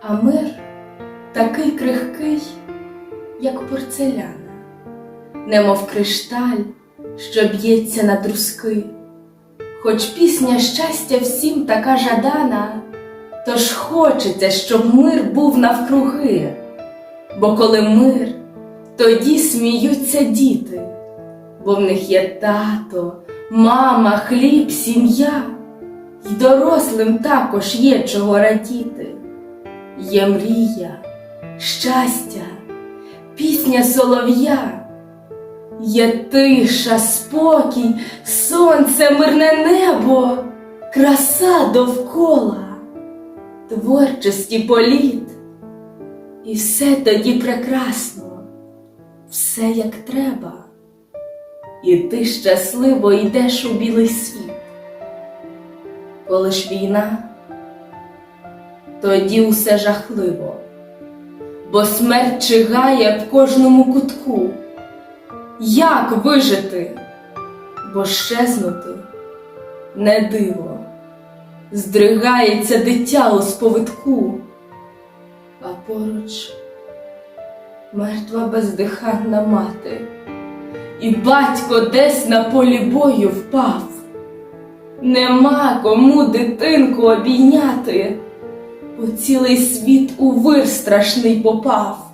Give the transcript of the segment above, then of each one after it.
А мир такий крихкий, як порцеляна, немов кришталь, що б'ється на друзки. Хоч пісня щастя всім така жадана, тож хочеться, щоб мир був навкруги. Бо коли мир, тоді сміються діти, бо в них є тато, мама, хліб, сім'я, й дорослим також є чого радіти. Є мрія, щастя, пісня солов'я, є тиша, спокій, сонце, мирне небо, краса довкола, творчості політ. І все тоді прекрасно, все як треба. І ти щасливо йдеш у білий світ. Коли ж війна, тоді усе жахливо, бо смерть чигає в кожному кутку. Як вижити, бо щезнути не диво, здригається дитя у сповитку а поруч мертва бездиханна мати, і батько десь на полі бою впав. Нема кому дитинку обійняти, бо цілий світ у вир страшний попав.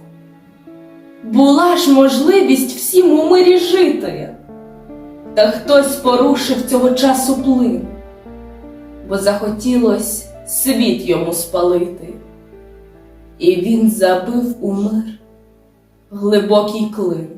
Була ж можливість всім у мирі жити, та хтось порушив цього часу плин, бо захотілось світ йому спалити і він забив у мир глибокий клин.